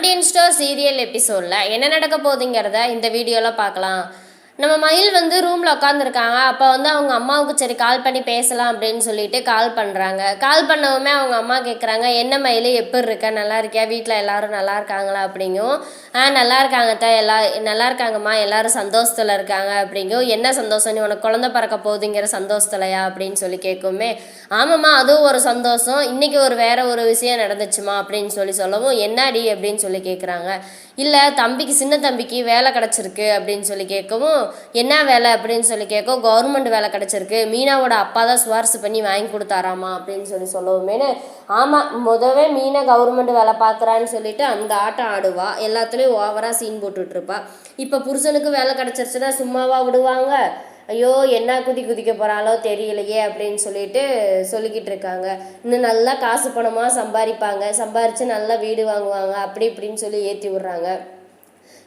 Indian store serial எபிசோடில் என்ன நடக்க போகுதுங்கிறத இந்த வீடியோவில் பார்க்கலாம். நம்ம மயில் வந்து ரூமில் உட்காந்துருக்காங்க அப்போ வந்து அவங்க அம்மாவுக்கு சரி கால் பண்ணி பேசலாம் அப்படின்னு சொல்லிட்டு கால் பண்ணுறாங்க கால் பண்ணவுமே அவங்க அம்மா கேட்குறாங்க என்ன மயில்? எப்படி இருக்க? நல்லா இருக்கியா? வீட்டில் எல்லாரும் நல்லா இருக்காங்களா? அப்படிங்கும். ஆ நல்லா இருக்காங்க தான் எல்லா நல்லா இருக்காங்கம்மா. எல்லாரும் சந்தோஷத்தில் இருக்காங்க. அப்படிங்கும். என்ன சந்தோஷம்? நீ உனக்கு குழந்தை பிறக்க போகுதுங்கிற சந்தோஷத்துலையா? அப்படின்னு சொல்லி கேட்குமே. ஆமாம்மா அதுவும் ஒரு சந்தோஷம். இன்றைக்கி ஒரு வேற ஒரு விஷயம் நடந்துச்சுமா அப்படின்னு சொல்லி சொல்லவும் என்னடி? அப்படின்னு சொல்லி கேட்குறாங்க இல்லை தம்பிக்கு சின்ன தம்பிக்கு வேலை கிடச்சிருக்கு அப்படின்னு சொல்லி கேட்கவும் என்ன வேலை? அப்படின்னு சொல்லி கேட்கும் கவர்மெண்ட் வேலை கிடச்சிருக்கு. மீனாவோட அப்பா தான் சிபாரிசு பண்ணி வாங்கி கொடுத்தாராமா? அப்படின்னு சொல்லி சொல்லவுமேனு ஆமாம் முதவே மீனை கவர்மெண்ட் வேலை பார்க்குறான்னு சொல்லிட்டு அந்த ஆட்டம் ஆடுவா. எல்லாத்துலேயும் ஓவராக சீன் போட்டுட்ருப்பா இப்போ புருஷனுக்கு வேலை கிடச்சிருச்சுன்னா சும்மாவா விடுவாங்க? ஐயோ என்ன குதி குதிக்க போகிறாளோ தெரியலையே அப்படின்னு சொல்லிட்டு சொல்லிக்கிட்டு இருக்காங்க. இன்னும் நல்லா காசு பணமாக சம்பாதிப்பாங்க. சம்பாரித்து நல்லா வீடு வாங்குவாங்க. அப்படி இப்படின்னு சொல்லி ஏற்றி விட்றாங்க.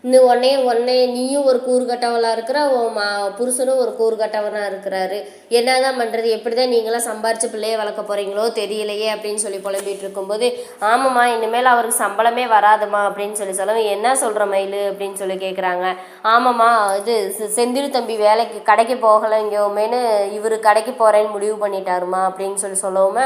இன்னும் உடனே உடனே நீயும் ஒரு கூறுகட்டவளாக இருக்கிற உன் மா புருஷனும் ஒரு கூறுகட்டவனாக இருக்கிறாரு. என்ன தான் பண்ணுறது எப்படி தான் நீங்களாம் சம்பாரிச்சு பிள்ளையை வளர்க்க போகிறீங்களோ தெரியலையே அப்படின்னு சொல்லி புலம்பிகிட்டு இருக்கும்போது ஆமாம்மா இனிமேல் அவருக்கு சம்பளமே வராதுமா அப்படின்னு சொல்லி சொல்லவும் என்ன சொல்கிற மயில் அப்படின்னு சொல்லி கேட்குறாங்க ஆமாம்மா இது செ- செந்தில் தம்பி வேலைக்கு கடைக்கு போகலைங்கோமேனு இவர் கடைக்கு போகிறேன்னு முடிவு பண்ணிட்டாருமா அப்படின்னு சொல்லி சொல்லவுமே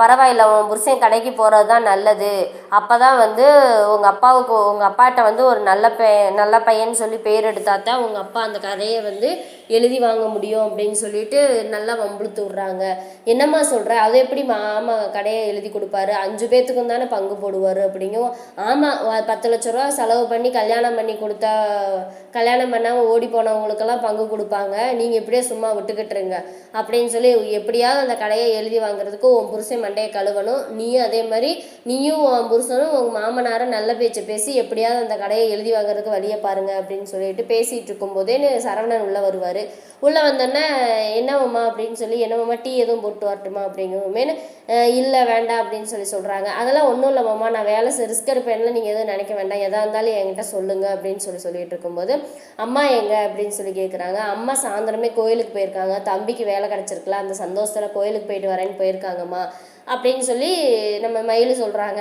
பரவாயில்ல உன் புருஷன் கடைக்கு போகிறது தான் நல்லது. அப்போ தான் வந்து உங்கள் அப்பாவுக்கு உங்கள் அப்பாட்ட வந்து ஒரு நல்ல பை நல்ல பையன் சொல்லி பேர் எடுத்தா தான் உங்கள் அப்பா அந்த கதையை வந்து எழுதி வாங்க முடியும் அப்படின்னு சொல்லிட்டு நல்லா வம்புழுத்து விட்றாங்க. என்னம்மா சொல்கிற அது எப்படி மாமா கடையை எழுதி கொடுப்பாரு? அஞ்சு பேர்த்துக்கும் தானே பங்கு போடுவார் அப்படிங்கும். ஆமாம் பத்து லட்ச ரூபா செலவு பண்ணி கல்யாணம் பண்ணி கொடுத்தா கல்யாணம் பண்ணாமல் ஓடி போனவங்களுக்கெல்லாம் பங்கு கொடுப்பாங்க. நீங்கள் இப்படியே சும்மா விட்டுக்கிட்டுருங்க அப்படின்னு சொல்லி எப்படியாவது அந்த கடையை எழுதி வாங்குறதுக்கு உன் புருஷன் மண்டையை கழுவணும். நீயும் அதே மாதிரி நீயும் உன் புருஷனும் உங்கள் மாமனாரை நல்ல பேச்சு பேசி எப்படியாவது அந்த கடையை எழுதி வாங்குறதுக்கு வழியை பாருங்க அப்படின்னு சொல்லிட்டு பேசிகிட்டு இருக்கும்போதேன்னு சரவணன் உள்ளே வருவார். உள்ளே வந்தோன்னே என்னம்மா அப்படின்னு சொல்லி என்னம்மா டீ எதுவும் போட்டு வரட்டுமா? அப்படிங்குமேனு இல்லை வேண்டாம் அப்படின்னு சொல்லி சொல்கிறாங்க அதெல்லாம் ஒன்றும் இல்லைம்மா நான் வேலை ரிஸ்க் எடுப்பேன்ல நீங்கள் எதுவும் நினைக்க வேண்டாம். எதாக இருந்தாலும் என்கிட்ட சொல்லுங்க அப்படின்னு சொல்லி சொல்லிட்டு இருக்கும்போது அம்மா எங்க? அப்படின்னு சொல்லி கேட்குறாங்க அம்மா சாயந்தரமே கோயிலுக்கு போயிருக்காங்க. தம்பிக்கு வேலை கிடச்சிருக்குல அந்த சந்தோஷத்தில் கோயிலுக்கு போயிட்டு வரேன்னு போயிருக்காங்கம்மா. அப்படின்னு சொல்லி நம்ம மயில் சொல்கிறாங்க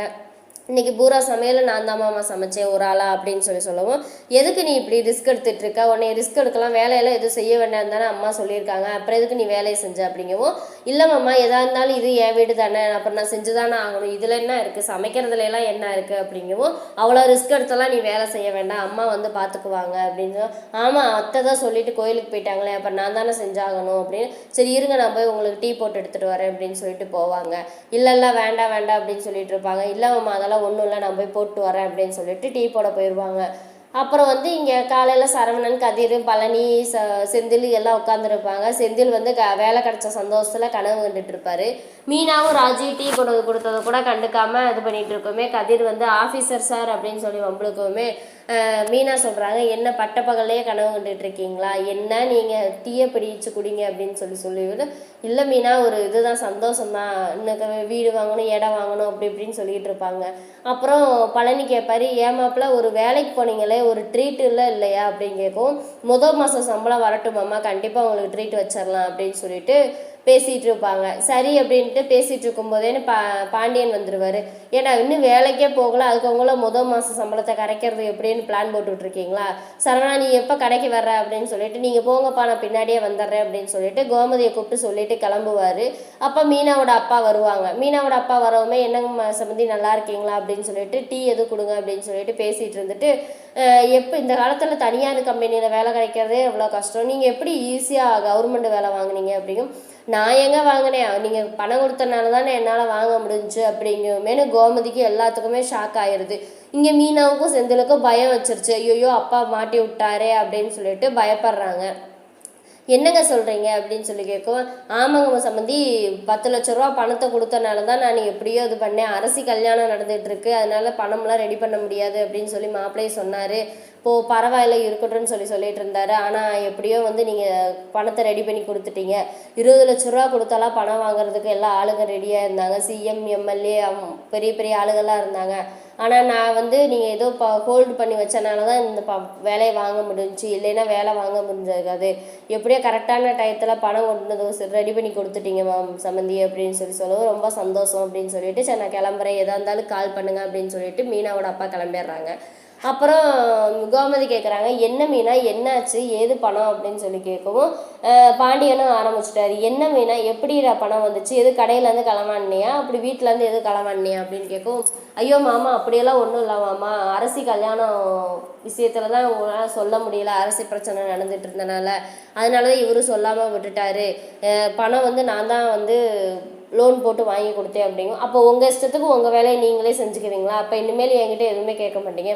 இன்னைக்கு பூரா சமையல் நான் தான் மாமா சமைச்சேன் ஒரு ஆளா அப்படின்னு சொல்லி சொல்லவும் எதுக்கு நீ இப்படி ரிஸ்க் எடுத்துட்டு இருக்க உன்னை ரிஸ்க் எடுக்கலாம் வேலையெல்லாம் எதுவும் செய்ய வேண்டாம் தானே அம்மா சொல்லியிருக்காங்க. அப்புறம் எதுக்கு நீ வேலையை செஞ்ச? அப்படிங்கவும் இல்லை மாமா எதா இருந்தாலும் இது என் வீடு தானே. அப்புறம் நான் செஞ்சு தானே ஆகணும். இதில் என்ன இருக்குது சமைக்கிறதுல எல்லாம் என்ன இருக்குது அப்படிங்கவும் அவ்வளோ ரிஸ்க் எடுத்தெல்லாம் நீ வேலை செய்ய வேண்டாம். அம்மா வந்து பார்த்துக்குவாங்க அப்படின்னு ஆமாம் அத்தை தான் சொல்லிட்டு கோயிலுக்கு போயிட்டாங்களே. அப்போ நான் தானே செஞ்சாகணும். அப்படின்னு சரி இருங்க நான் போய் உங்களுக்கு டீ போட்டு எடுத்துகிட்டு வரேன். அப்படின்னு சொல்லிட்டு போவாங்க. இல்லை இல்லை வேண்டாம் வேண்டாம். அப்படின்னு சொல்லிட்டு இருப்பாங்க. இல்லை மாமா அதெல்லாம் ஒன்றும் இல்லை நான் போய் போட்டு வரேன் அப்படின்னு சொல்லிட்டு டீ போட போயிடுவாங்க அப்புறம் வந்து இங்கே காலையில் சரவணன் கதிர் பழனி ச செந்தில் எல்லாம் உட்காந்துருப்பாங்க செந்தில் வந்து க வேலை கிடச்ச சந்தோஷத்தில் கனவு கண்டுட்டு இருப்பாரு. மீனாவும் ராஜி டீ கொண்டு கொடுத்ததை கூட கண்டுக்காமல் இது பண்ணிகிட்டு இருக்கோமே. கதிர் வந்து ஆஃபீஸர் சார் அப்படின்னு சொல்லி வம்பளுக்குமே மீனா சொல்கிறாங்க என்ன பட்ட பகல்லையே கனவு கண்டுட்டு இருக்கீங்களா? என்ன நீங்கள் டீயை பிடிச்சு குடிங்க அப்படின்னு சொல்லி சொல்லிவிட்டு இல்லை மீனா ஒரு இதுதான் சந்தோஷம் தான் இன்னும் வீடு வாங்கணும் இடம் வாங்கணும் அப்படி இப்படின்னு சொல்லிகிட்டு இருப்பாங்க. அப்புறம் பழனி கேட்பாரு ஏமாப்பில் ஒரு வேலைக்கு போனீங்களே ஒரு ட்ரீட் இல்லை இல்லையா அப்படின்னு கேட்கும் முதல் மாதம் சம்பளம் வரட்டுமாம்மா கண்டிப்பாக உங்களுக்கு ட்ரீட் வச்சிடலாம் அப்படின்னு சொல்லிட்டு பேசிகிட்டு இருப்பாங்க சரி அப்படின்ட்டு பேசிகிட்டு இருக்கும்போதேன்னு பா பாண்டியன் வந்துடுவார் ஏன்னா இன்னும் வேலைக்கே போகல. அதுக்கு அவங்கள முதல் மாதம் சம்பளத்தை கரைக்கிறது எப்படின்னு பிளான் போட்டுட்ருக்கீங்களா? சரவணா நீ எப்போ கடைக்கு வர்ற அப்படின்னு சொல்லிட்டு நீங்கள் போங்கப்பா நான் பின்னாடியே வந்துடுறேன் அப்படின்னு சொல்லிட்டு கோமதியை கூப்பிட்டு சொல்லிட்டு கிளம்புவார். அப்போ மீனாவோட அப்பா வருவாங்க. மீனாவோட அப்பா வரவுமே என்னங்க சம்மந்தி நல்லா இருக்கீங்களா? அப்படின்னு சொல்லிட்டு டீ எது கொடுங்க? அப்படின்னு சொல்லிட்டு பேசிகிட்டு இருந்துட்டு எப்போ இந்த காலத்தில் தனியார் கம்பெனியில் வேலை கிடைக்கிறதே எவ்வளோ கஷ்டம். நீங்கள் எப்படி ஈஸியாக கவர்மெண்ட் வேலை வாங்குனீங்க? அப்படிங்கும். நான் எங்கே வாங்கினேன்? நீங்கள் பணம் கொடுத்தனால தானே என்னால் வாங்க முடிஞ்சு அப்படிங்குமேனு கோமதிக்கு எல்லாத்துக்குமே ஷாக் ஆயிடுது இங்கே மீனாவுக்கும் செந்திலுக்கும் பயம் வச்சிருச்சு. ஐயோ அப்பா மாட்டி விட்டாரே அப்படின்னு சொல்லிட்டு பயப்படுறாங்க. என்னங்க சொல்கிறீங்க அப்படின்னு சொல்லி கேட்கவும் ஆமாங்க சம்மந்தி பத்து லட்ச ரூபா பணத்தை கொடுத்தனால தான் நான் எப்படியோ இது பண்ணேன். அரசி கல்யாணம் நடந்துட்டு இருக்கு அதனால பணம்லாம் ரெடி பண்ண முடியாது அப்படின்னு சொல்லி மாப்பிள்ளையை சொன்னார். இப்போ பரவாயில்ல இருக்கட்டும்னு சொல்லி சொல்லிட்டு இருந்தாரு. ஆனால் எப்படியோ வந்து நீங்கள் பணத்தை ரெடி பண்ணி கொடுத்துட்டீங்க. இருபது லட்ச ரூபா கொடுத்தாலாம் பணம் வாங்குறதுக்கு எல்லா ஆளுங்க ரெடியாக இருந்தாங்க. சிஎம் எம்எல்ஏ பெரிய பெரிய ஆளுகள்லாம் இருந்தாங்க. ஆனால் நான் வந்து நீங்கள் ஏதோ ப ஹோல்டு பண்ணி வச்சனால தான் இந்த ப வேலையை வாங்க முடிஞ்சிச்சு. இல்லைன்னா வேலை வாங்க முடிஞ்சிருக்காது எப்படியோ கரெக்டான டயத்தில் பணம் கொண்டு வந்து ரெடி பண்ணி கொடுத்துட்டீங்க மேம் சம்மந்தி அப்படின்னு சொல்லி சொல்லவும் ரொம்ப சந்தோஷம் அப்படின்னு சொல்லிட்டு சரி நான் கிளம்புறேன். எதாக இருந்தாலும் கால் பண்ணுங்க அப்படின்னு சொல்லிட்டு மீனாவோட அப்பா கிளம்பிடுறாங்க. அப்புறம் கோமதி கேட்குறாங்க என்ன மீனா என்னாச்சு? ஏது பணம்? அப்படின்னு சொல்லி கேட்கவும் பாண்டியனும் ஆரம்பிச்சிட்டாரு. என்ன மீனா எப்படிடா பணம் வந்துச்சு? எது கடையிலேருந்து களவாண்டியா அப்படி வீட்டிலேருந்து எது களவாண்டியா அப்படின்னு கேட்கவும் ஐயோ மாமா அப்படியெல்லாம் ஒன்றும் இல்லை மாமா. அரசி கல்யாணம் விஷயத்துல தான் உங்களால் சொல்ல முடியல. அரசு பிரச்சனை நடந்துட்டு இருந்தனால. அதனால தான் இவரும் சொல்லாமல் விட்டுட்டாரு பணம் வந்து நான் தான் வந்து லோன் போட்டு வாங்கி கொடுத்தேன் அப்படிங்கும் அப்போ உங்கள் இஷ்டத்துக்கு உங்கள் வேலையை நீங்களே செஞ்சுக்குவீங்களா? அப்போ இனிமேல் என்கிட்ட எதுவுமே கேட்க மாட்டீங்க.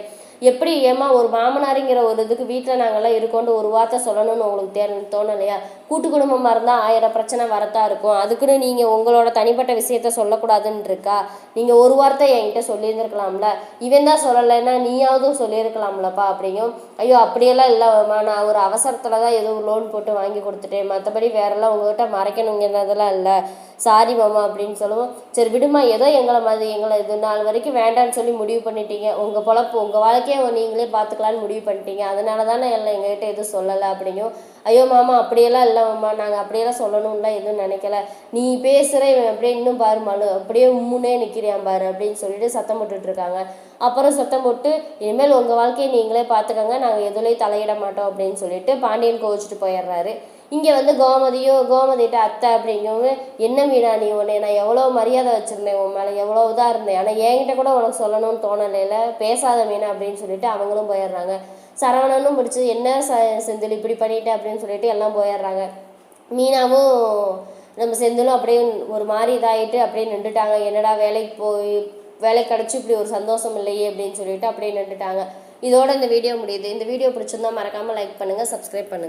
எப்படி ஏமா ஒரு மாமனாருங்கிற ஒரு இதுக்கு வீட்டில் நாங்கள்லாம் இருக்கோண்டு ஒரு வார்த்தை சொல்லணும்னு உங்களுக்கு தே தோணலையா? கூட்டு குடும்பமாக இருந்தால் ஆயிரம் பிரச்சனை வரத்தான் இருக்கும். அதுக்குன்னு நீங்கள் உங்களோட தனிப்பட்ட விஷயத்த சொல்லக்கூடாதுன்னு இருக்கா நீங்கள் ஒரு வார்த்தை என்கிட்ட சொல்லியிருந்துருக்கலாம்ல? இவன் தான் சொல்லலைன்னா நீயாவதும் சொல்லியிருக்கலாம்லப்பா அப்படிங்கும் ஐயோ அப்படியெல்லாம் இல்லைம்மா நான் ஒரு அவசரத்தில் தான் ஏதோ லோன் போட்டு வாங்கி கொடுத்துட்டேன். மற்றபடி வேறெல்லாம் உங்கள்கிட்ட மறைக்கணுங்கிறதெல்லாம் இல்லை. சாரி மாமா அப்படின்னு சொல்லுவோம். சரி விடுமா ஏதோ எங்களை மாதிரி எங்களை இது நாள் வரைக்கும் வேண்டாம்னு சொல்லி முடிவு பண்ணிட்டீங்க. உங்கள் பொழப்பு உங்கள் வாழ்க்கை வாழ்க்கையை நீங்களே பார்த்துக்கலான்னு முடிவு பண்ணிட்டீங்க. அதனால தானே எல்லாம் எங்ககிட்ட எதுவும் சொல்லலை அப்படிங்கும் ஐயோ மாமா அப்படியெல்லாம் இல்லை மாமா. நாங்கள் அப்படியெல்லாம் சொல்லணும்லாம் எதுவும் நினைக்கல. நீ பேசுகிற இவன் அப்படியே இன்னும் பாரு மனு. அப்படியே உம்முனே நிற்கிறியான் பாரு அப்படின்னு சொல்லிட்டு சத்தம் போட்டுட்டு இருக்காங்க. அப்புறம் சத்தம் போட்டு இனிமேல் உங்கள் வாழ்க்கையை நீங்களே பார்த்துக்கோங்க நாங்கள் எதுலேயும் தலையிட மாட்டோம் அப்படின்னு சொல்லிட்டு பாண்டியன் கோவிச்சிட்டு போயிடுறாரு. இங்கே வந்து கோமதியும் கோமதியிட்ட அத்தை அப்படிங்கவும் என்ன மீனா நீ உன்னை நான் எவ்வளோ மரியாதை வச்சுருந்தேன் உன் மேலே எவ்வளோ இதாக இருந்தேன். ஆனால் என்கிட்ட கூட உனக்கு சொல்லணும்னு தோணலையில பேசாத மீனா அப்படின்னு சொல்லிட்டு அவங்களும் போயிடுறாங்க. சரவணனும் பிடிச்சி என்ன ச செந்தில் இப்படி பண்ணிட்டேன் அப்படின்னு சொல்லிட்டு எல்லாம் போயிடுறாங்க. மீனாவும் நம்ம செந்திலும் அப்படியே ஒரு மாதிரி இதாகிட்டு அப்படியே நின்றுட்டாங்க. என்னடா வேலைக்கு போய் வேலை கிடச்சி இப்படி ஒரு சந்தோஷம் இல்லையே? அப்படின்னு சொல்லிட்டு அப்படியே நின்றுட்டாங்க. இதோட இந்த வீடியோ முடியுது. இந்த வீடியோ பிடிச்சிருந்தா மறக்காமல் லைக் பண்ணுங்கள் சப்ஸ்கிரைப் பண்ணுங்கள்